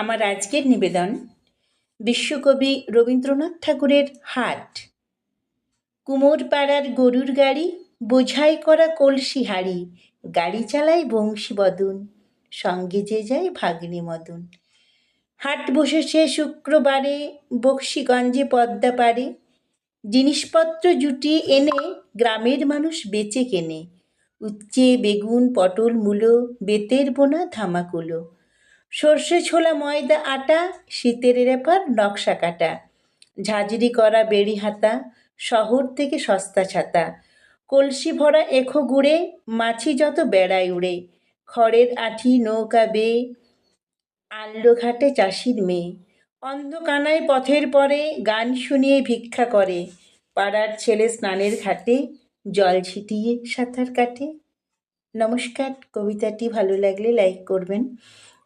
আমার আজকের নিবেদন, বিশ্বকবি রবীন্দ্রনাথ ঠাকুরের হাট। কুমোরপাড়ার গরুর গাড়ি, বোঝাই করা কলসি হাড়ি, গাড়ি চালায় বংশীবদন সঙ্গে যে যায় ভাগ্নে মদন। হাট বসেছে শুক্রবারে, বক্সিগঞ্জে পদ্মা পারে জিনিসপত্র জুটিয়ে এনে গ্রামের মানুষ বেচে কেনে। উচ্ছে, বেগুন, পটল, মূলো, বেতের বোনা, ধামাকুলো। সর্ষে ছোলা ময়দা আটা, শীতের রেপার নকশা কাটা, ঝাঁঝরি করা বেড়ি হাতা, শহর থেকে সস্তা ছাতা, কলসি ভরা এখো গুড়ে, মাছি যত বেড়ায় উড়ে, খড়ের আঠি নৌকা বেয়ে আনলো ঘাটে চাষির মেয়ে, অন্ধকানায় পথের পরে গান শুনিয়ে ভিক্ষা করে, পাড়ার ছেলে স্নানের ঘাটে জল ছিটিয়ে সাঁতার কাটে। নমস্কার, কবিতাটি ভালো লাগলে লাইক করবেন।